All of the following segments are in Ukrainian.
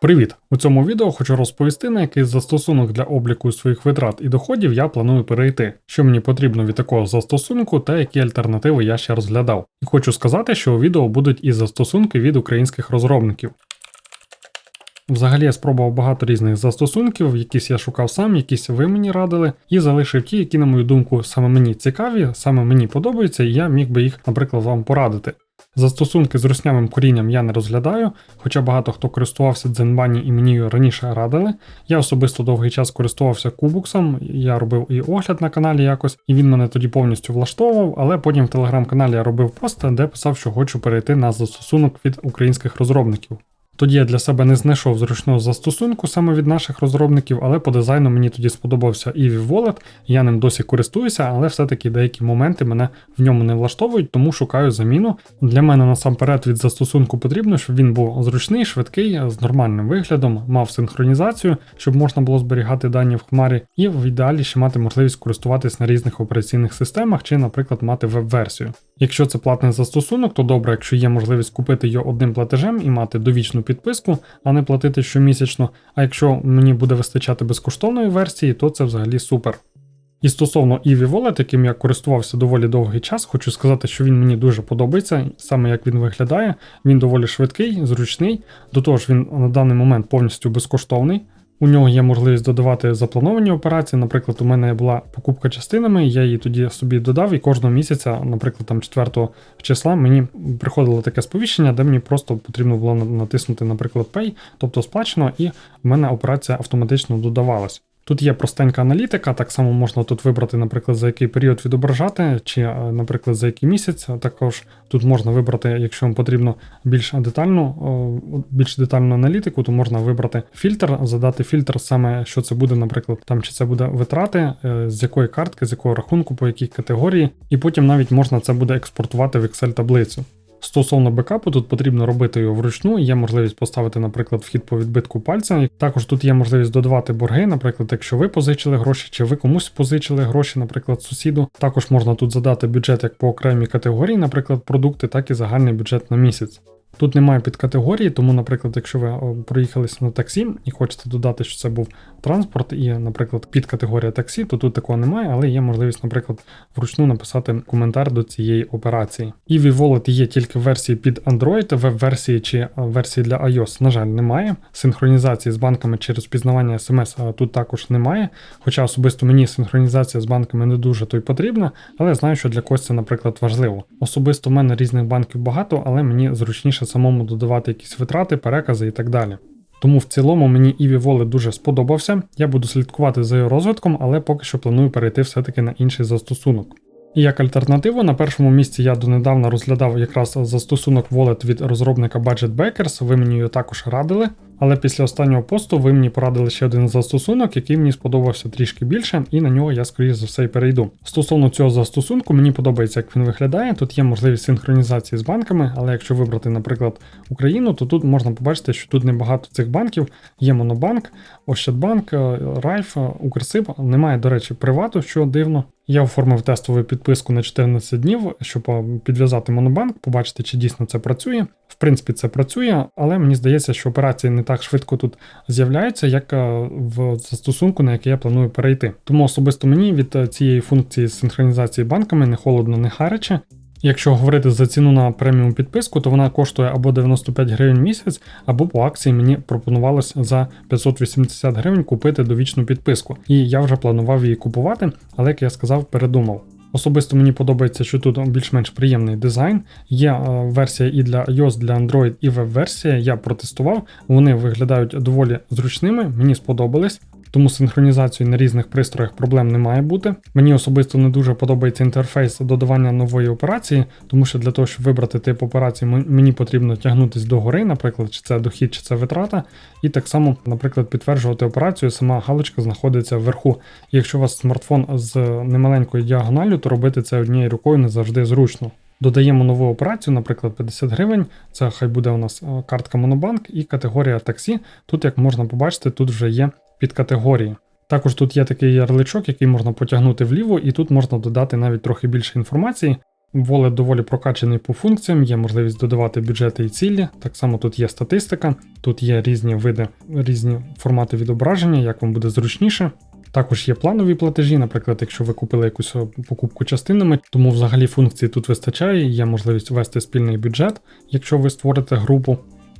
Привіт! У цьому відео хочу розповісти, на який застосунок для обліку своїх витрат і доходів я планую перейти, що мені потрібно від такого застосунку та які альтернативи я ще розглядав. І хочу сказати, що у відео будуть і застосунки від українських розробників. Взагалі я спробував багато різних застосунків, якісь я шукав сам, якісь ви мені радили, і залишив ті, які, на мою думку, саме мені цікаві, саме мені подобаються, і я міг би їх, наприклад, вам порадити. Застосунки з руснявим корінням я не розглядаю, хоча багато хто користувався Дзенбані і мені раніше радили. Я особисто довгий час користувався кубуксом, я робив і огляд на каналі якось, і він мене тоді повністю влаштовував, але потім в телеграм-каналі я робив пост, де писав, що хочу перейти на застосунок від українських розробників. Тоді я для себе не знайшов зручного застосунку саме від наших розробників, але по дизайну мені тоді сподобався Eevee Wallet, я ним досі користуюся, але все-таки деякі моменти мене в ньому не влаштовують, тому шукаю заміну. Для мене насамперед від застосунку потрібно, щоб він був зручний, швидкий, з нормальним виглядом, мав синхронізацію, щоб можна було зберігати дані в хмарі, і в ідеалі ще мати можливість користуватись на різних операційних системах чи, наприклад, мати веб-версію. Якщо це платний застосунок, то добре, якщо є можливість купити його одним платежем і мати довічну підписку, а не платити щомісячно. А якщо мені буде вистачати безкоштовної версії, то це взагалі супер. І стосовно Eevee Wallet, яким я користувався доволі довгий час, хочу сказати, що він мені дуже подобається, саме як він виглядає. Він доволі швидкий, зручний, до того ж він на даний момент повністю безкоштовний. У нього є можливість додавати заплановані операції. Наприклад, у мене була покупка частинами, я її тоді собі додав, і кожного місяця, наприклад, там 4 числа, мені приходило таке сповіщення, де мені просто потрібно було натиснути, наприклад, Pay, тобто сплачено, і в мене операція автоматично додавалась. Тут є простенька аналітика, так само можна тут вибрати, наприклад, за який період відображати, чи, е, наприклад, за який місяць. Також тут можна вибрати, якщо вам потрібно більш детальну, більш детальну аналітику, то можна вибрати фільтр, задати фільтр саме, що це буде, наприклад, там чи це буде витрати, е, з якої картки, з якого рахунку, по якій категорії, і потім навіть можна це буде експортувати в Excel таблицю. Стосовно бекапу, тут потрібно робити його вручну, є можливість поставити, наприклад, вхід по відбитку пальця. Також тут є можливість додавати борги, наприклад, якщо ви позичили гроші, чи ви комусь позичили гроші, наприклад, сусіду. Також можна тут задати бюджет як по окремій категорії, наприклад, продукти, так і загальний бюджет на місяць. Тут немає підкатегорії, тому, наприклад, якщо ви проїхалися на таксі і хочете додати, що це був транспорт і, наприклад, підкатегорія таксі, то тут такого немає, але є можливість, наприклад, вручну написати коментар до цієї операції. EV Wallet є тільки в версії під Android, веб-версії чи версії для iOS, на жаль, немає. Синхронізації з банками через пізнавання SMS тут також немає. Хоча особисто мені синхронізація з банками не дуже то й потрібна, але знаю, що для когось це, наприклад, важливо. Особисто в мене різних банків багато, але мені зручніше самому додавати якісь витрати, перекази і так далі. Тому в цілому мені Іві Wallet дуже сподобався. Я буду слідкувати за його розвитком, але поки що планую перейти все-таки на інший застосунок. І як альтернативу, на першому місці я донедавна розглядав якраз застосунок Wallet від розробника Budget Backers, ви мені його також радили. Але після останнього посту ви мені порадили ще один застосунок, який мені сподобався трішки більше, і на нього я, скоріш за все, і перейду. Стосовно цього застосунку, мені подобається, як він виглядає. Тут є можливість синхронізації з банками, але якщо вибрати, наприклад, Україну, то тут можна побачити, що тут небагато цих банків. Є Монобанк, Ощадбанк, Райф, Укрсиб. Немає, до речі, привату, що дивно. Я оформив тестову підписку на 14 днів, щоб підв'язати монобанк, побачити, чи дійсно це працює. В принципі, це працює, але мені здається, що операції не так швидко тут з'являються, як е, в застосунку, на який я планую перейти. Тому особисто мені від е, цієї функції синхронізації банками не холодно, не харяче. Якщо говорити за ціну на преміум підписку, то вона коштує або 95 гривень місяць, або по акції мені пропонувалось за 580 гривень купити довічну підписку. І я вже планував її купувати, але як я сказав, передумав. Особисто мені подобається, що тут більш-менш приємний дизайн. Є е, версія і для iOS, для Android, і веб-версія. Я протестував, вони виглядають доволі зручними, мені сподобались. Тому синхронізацію на різних пристроях проблем не має бути. Мені особисто не дуже подобається інтерфейс додавання нової операції, тому що для того, щоб вибрати тип операції, мені потрібно тягнутися до гори, наприклад, чи це дохід, чи це витрата. І так само, наприклад, підтверджувати операцію, сама галочка знаходиться вверху. Якщо у вас смартфон з немаленькою діагоналю, то робити це однією рукою не завжди зручно. Додаємо нову операцію, наприклад, 50 гривень. Це хай буде у нас е, картка Монобанк і категорія таксі. Тут, як можна побачити, тут вже є під категорії. Також тут є такий ярличок, який можна потягнути вліво, і тут можна додати навіть трохи більше інформації. Wallet доволі прокачаний по функціям, є можливість додавати бюджети і цілі. Так само тут є статистика, тут є різні види, різні формати відображення, як вам буде зручніше. Також є планові платежі, наприклад, якщо ви купили якусь покупку частинами, тому взагалі функції тут вистачає, є можливість ввести спільний бюджет, якщо ви створите групу.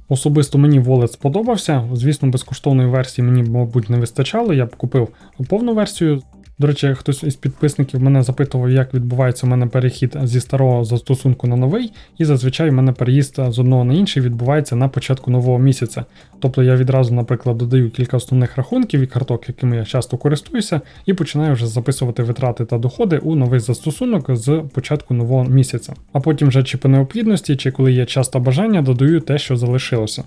Особисто мені Wallet сподобався. Звісно, безкоштовної версії мені, мабуть, не вистачало. Я б купив повну версію. До речі, хтось із підписників мене запитував, як відбувається у мене перехід зі старого застосунку на новий, і зазвичай у мене переїзд з одного на інший відбувається на початку нового місяця. Тобто я відразу, наприклад, додаю кілька основних рахунків і карток, якими я часто користуюся, і починаю вже записувати витрати та доходи у новий застосунок з початку нового місяця. А потім вже чи по необхідності, чи коли є час та бажання, додаю те, що залишилося.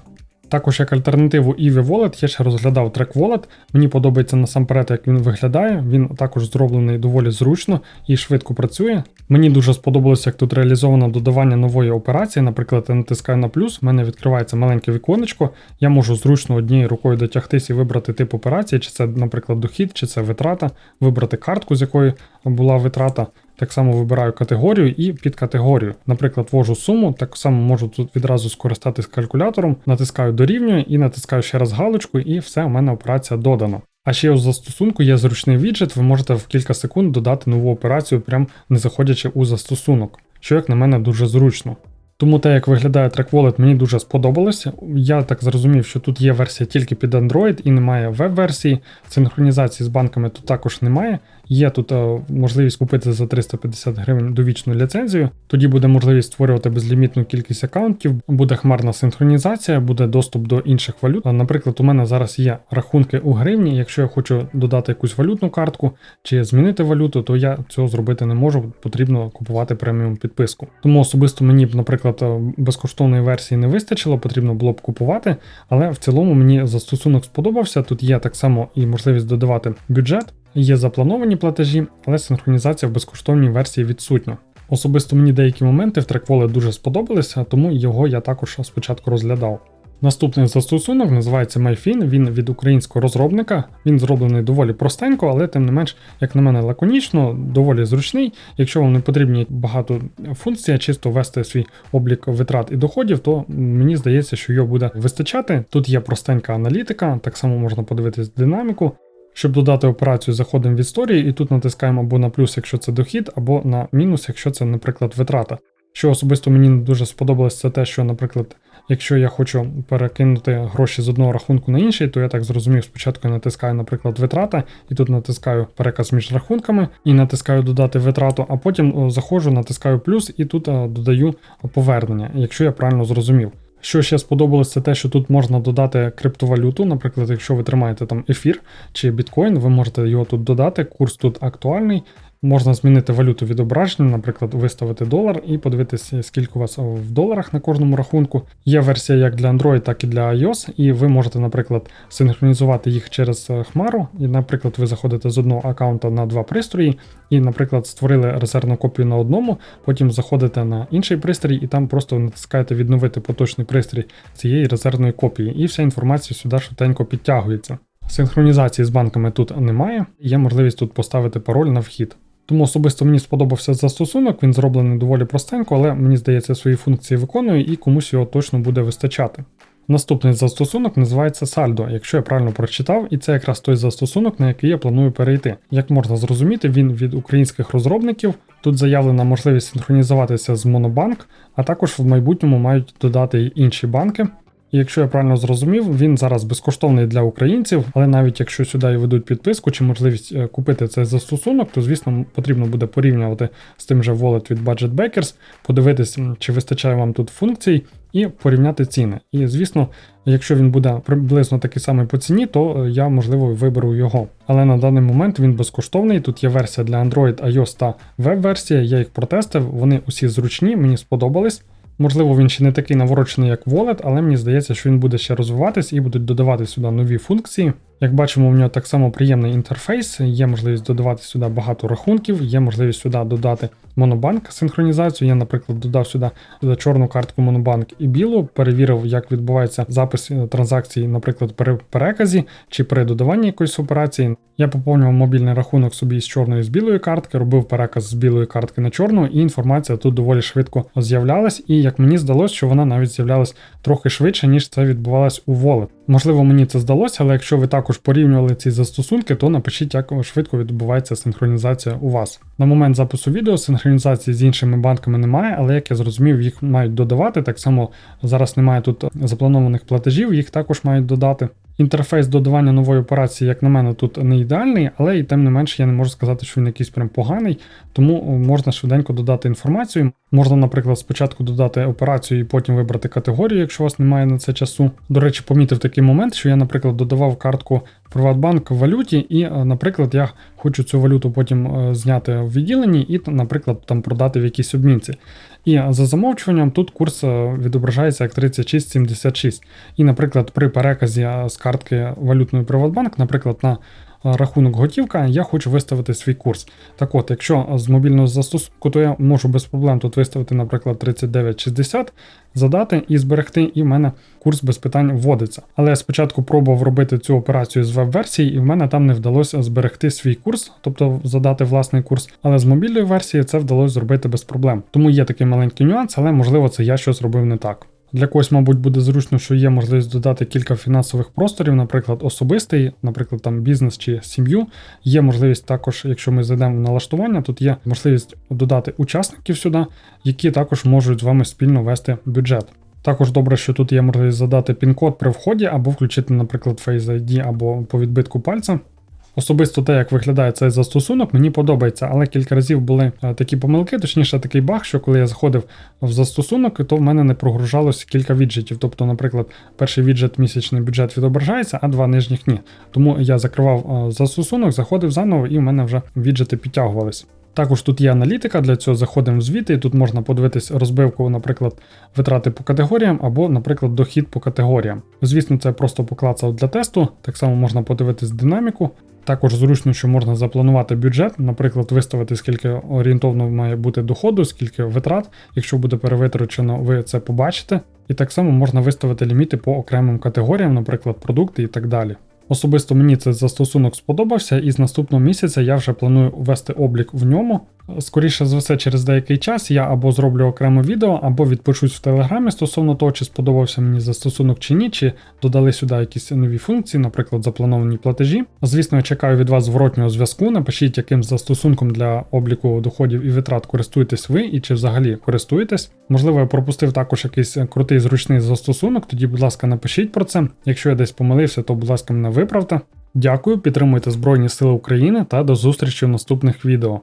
Також як альтернативу Eevee Wallet я ще розглядав Track Wallet. Мені подобається насамперед, як він виглядає. Він також зроблений доволі зручно і швидко працює. Мені дуже сподобалося, як тут реалізовано додавання нової операції. Наприклад, я натискаю на плюс, в мене відкривається маленьке віконечко. Я можу зручно однією рукою дотягтись і вибрати тип операції, чи це, наприклад, дохід, чи це витрата, вибрати картку, з якої була витрата. Так само вибираю категорію і під категорію. Наприклад, ввожу суму, так само можу тут відразу скористатись калькулятором, натискаю дорівнює і натискаю ще раз галочку, і все, у мене операція додана. А ще у застосунку є зручний віджит, ви можете в кілька секунд додати нову операцію, прям не заходячи у застосунок, що, як на мене, дуже зручно. Тому те, як виглядає Track Wallet, мені дуже сподобалося. Я так зрозумів, що тут є версія тільки під Android і немає веб-версії. Синхронізації з банками тут також немає. Є тут е, можливість купити за 350 гривень довічну ліцензію. Тоді буде можливість створювати безлімітну кількість аккаунтів, буде хмарна синхронізація, буде доступ до інших валют. Наприклад, у мене зараз є рахунки у гривні. Якщо я хочу додати якусь валютну картку чи змінити валюту, то я цього зробити не можу. Потрібно купувати преміум підписку. Тому особисто мені б, наприклад, е, безкоштовної версії не вистачило, потрібно було б купувати. Але в цілому мені застосунок сподобався. Тут є так само і можливість додавати бюджет. Є заплановані платежі, але синхронізація в безкоштовній версії відсутня. Особисто мені деякі моменти в TrackWallet дуже сподобалися, тому його я також спочатку розглядав. Наступний застосунок називається MyFin, він від українського розробника. Він зроблений доволі простенько, але тим не менш, як на мене, лаконічно, доволі зручний. Якщо вам не потрібні багато функцій, чисто ввести свій облік витрат і доходів, то мені здається, що його буде вистачати. Тут є простенька аналітика, так само можна подивитись динаміку. Щоб додати операцію, заходимо в історії і тут натискаємо або на плюс, якщо це дохід, або на мінус, якщо це, наприклад, витрата. Що особисто мені не дуже сподобалось, це те, що, наприклад, якщо я хочу перекинути гроші з одного рахунку на інший, то я так зрозумів, спочатку я натискаю, наприклад, витрата, і тут натискаю переказ між рахунками і натискаю додати витрату, а потім заходжу, натискаю плюс і тут додаю повернення, якщо я правильно зрозумів. Що ще сподобалось, це те, що тут можна додати криптовалюту. Наприклад, якщо ви тримаєте там ефір чи біткоін, ви можете його тут додати. Курс тут актуальний. Можна змінити валюту відображення, наприклад, виставити долар і подивитися, скільки у вас в доларах на кожному рахунку. Є версія як для Android, так і для iOS, і ви можете, наприклад, синхронізувати їх через е, Хмару. І, наприклад, ви заходите з одного аккаунта на два пристрої, і, наприклад, створили резервну копію на одному, потім заходите на інший пристрій, і там просто натискаєте відновити поточний пристрій цієї резервної копії, і вся інформація сюди швиденько підтягується. Синхронізації з банками тут немає, є можливість тут поставити пароль на вхід. Тому особисто мені сподобався застосунок, він зроблений доволі простенько, але мені здається, свої функції виконує і комусь його точно буде вистачати. Наступний застосунок називається Saldo, якщо я правильно прочитав, і це якраз той застосунок, на який я планую перейти. Як можна зрозуміти, він від українських розробників. Тут заявлена можливість синхронізуватися з Monobank, а також в майбутньому мають додати й інші банки. І якщо я правильно зрозумів, він зараз безкоштовний для українців, але навіть якщо сюди ведуть підписку чи можливість е, купити цей застосунок, то звісно потрібно буде порівнювати з тим же Wallet від Budget Bakers, подивитись, чи вистачає вам тут функцій, і порівняти ціни. І звісно, якщо він буде приблизно такий самий по ціні, то е, я можливо виберу його. Але на даний момент він безкоштовний. Тут є версія для Android, iOS та веб-версія. Я їх протестив, вони усі зручні, мені сподобались. Можливо, він ще не такий наворочений, як Wallet, але мені здається, що він буде ще розвиватись і будуть додавати сюди нові функції. Як бачимо, у нього так само приємний інтерфейс, є можливість додавати сюди багато рахунків, є можливість сюди додати монобанк синхронізацію. Я, наприклад, додав сюди, чорну картку Монобанк і білу, перевірив, як відбувається запис е, транзакцій, наприклад, при переказі чи при додаванні якоїсь операції. Я поповнював мобільний рахунок собі з чорної з білої картки, робив переказ з білої картки на чорну, і інформація тут доволі швидко з'являлась. І як мені здалося, що вона навіть з'являлась трохи швидше, ніж це відбувалось у Wallet. Можливо, мені це здалося, але якщо ви також порівнювали ці застосунки, то напишіть, як швидко відбувається синхронізація у вас. На момент запису відео синхронізації з іншими банками немає, але як я зрозумів, їх мають додавати. Так само зараз немає тут запланованих платежів, їх також мають додати. Інтерфейс додавання нової операції, як на мене, тут не ідеальний, але і тим не менш я не можу сказати, що він якийсь прям поганий, тому можна швиденько додати інформацію. Можна, наприклад, спочатку додати операцію і потім вибрати категорію, якщо у вас немає на це часу. До речі, помітив такий момент, що я, наприклад, додавав картку Приватбанк в валюті, і, е, наприклад, я хочу цю валюту потім е, зняти в відділенні і, наприклад, там продати в якійсь обмінці. І за замовчуванням тут курс е, відображається як 36,76. І, наприклад, при переказі з картки валютної Приватбанк, наприклад, на рахунок готівка, я хочу виставити свій курс. Так от, якщо з мобільного застосунку, то я можу без проблем тут виставити, наприклад, 39,60, задати і зберегти, і в мене курс без питань вводиться. Але я спочатку пробував робити цю операцію з веб-версії, і в мене там не вдалося зберегти свій курс, тобто задати власний курс. Але з мобільної версії це вдалося зробити без проблем. Тому є такий маленький нюанс, але можливо це я щось робив не так. Для когось, мабуть, буде зручно, що є можливість додати кілька фінансових просторів, наприклад, особистий, наприклад, там бізнес чи сім'ю. Є можливість також, якщо ми зайдемо в налаштування, тут є можливість додати учасників сюди, які також можуть з вами спільно вести бюджет. Також добре, що тут є можливість задати пін-код при вході, або включити, наприклад, Face ID або по відбитку пальця. Особисто те, як виглядає цей застосунок, мені подобається, але кілька разів були е, такі помилки, точніше такий баг, що коли я заходив в застосунок, то в мене не прогружалося кілька віджитів. Тобто, наприклад, перший віджит місячний бюджет відображається, а два нижніх ні. Тому я закривав е, застосунок, заходив заново, і в мене вже віджити підтягувалися. Також тут є аналітика, для цього заходимо в звіти, і тут можна подивитись розбивку, наприклад, витрати по категоріям або, наприклад, дохід по категоріям. Звісно, це просто поклацав для тесту, так само можна подивитись динаміку. Також зручно, що можна запланувати бюджет, наприклад, виставити, скільки орієнтовно має бути доходу, скільки витрат. Якщо буде перевитрачено, ви це побачите. І так само можна виставити ліміти по окремим категоріям, наприклад, продукти і так далі. Особисто мені цей застосунок сподобався, і з наступного місяця я вже планую ввести облік в ньому. Скоріше за все, через деякий час я або зроблю окреме відео, або відпишусь в телеграмі стосовно того, чи сподобався мені застосунок чи ні, чи додали сюди якісь нові функції, наприклад, заплановані платежі. Звісно, я чекаю від вас зворотнього зв'язку. Напишіть, яким застосунком для обліку доходів і витрат користуєтесь ви, і чи взагалі користуєтесь. Можливо, я пропустив також якийсь крутий зручний застосунок. Тоді, будь ласка, напишіть про це. Якщо я десь помилився, то будь ласка, мене виправте. Дякую, підтримуйте Збройні Сили України та до зустрічі в наступних відео.